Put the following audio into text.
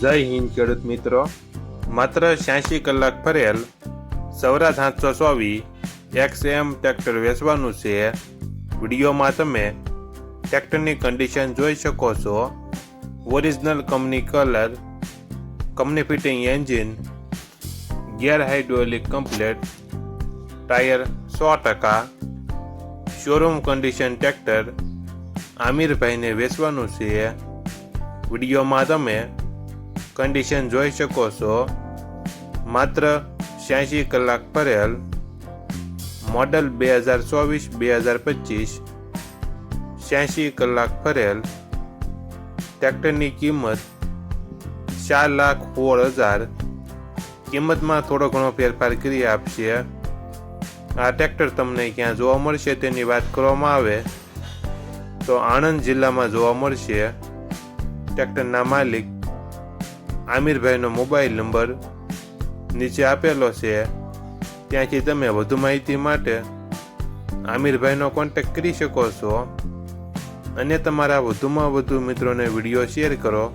જય હિન્દ, ખેડૂત મિત્રો. માત્ર છ્યાસી કલાક ફરેલ સૌરા સાતસો ચોવીસ એક્સ એમ ટ્રેક્ટર વેચવાનું છે. વિડીયોમાં તમે ટ્રેક્ટરની કન્ડિશન જોઈ શકો છો. Original company colour company fitting engine gear hydraulic complete tyre સો ટકા શોરૂમ કન્ડિશન ટ્રેક્ટર આમિરભાઈને વેચવાનું છે. વિડીયોમાં તમે કન્ડિશન જોઈ શકો છો. માત્ર છ્યાસી કલાક ભરેલ મોડલ બે હજાર ચોવીસ, બે હજાર પચીસ. છ્યાસી કલાક ભરેલ ટ્રેક્ટરની કિંમત ચાર લાખ સોળ હજાર. કિંમતમાં થોડો ઘણો ફેરફાર કરી આપશે. આ ટ્રેક્ટર તમને ક્યાં જોવા મળશે તેની વાત કરવામાં આવે. તો આણંદ જિલ્લામાં જોવા મળશે. ટ્રેક્ટરના માલિક આમિરભાઈનો મોબાઈલ નંબર નીચે આપેલો છે. ત્યાંથી તમે વધુ માહિતી માટે આમિરભાઈનો કોન્ટેક્ટ કરી શકો છો. અને તમારા વધુમાં વધુ મિત્રોને વીડિયો શેર કરો.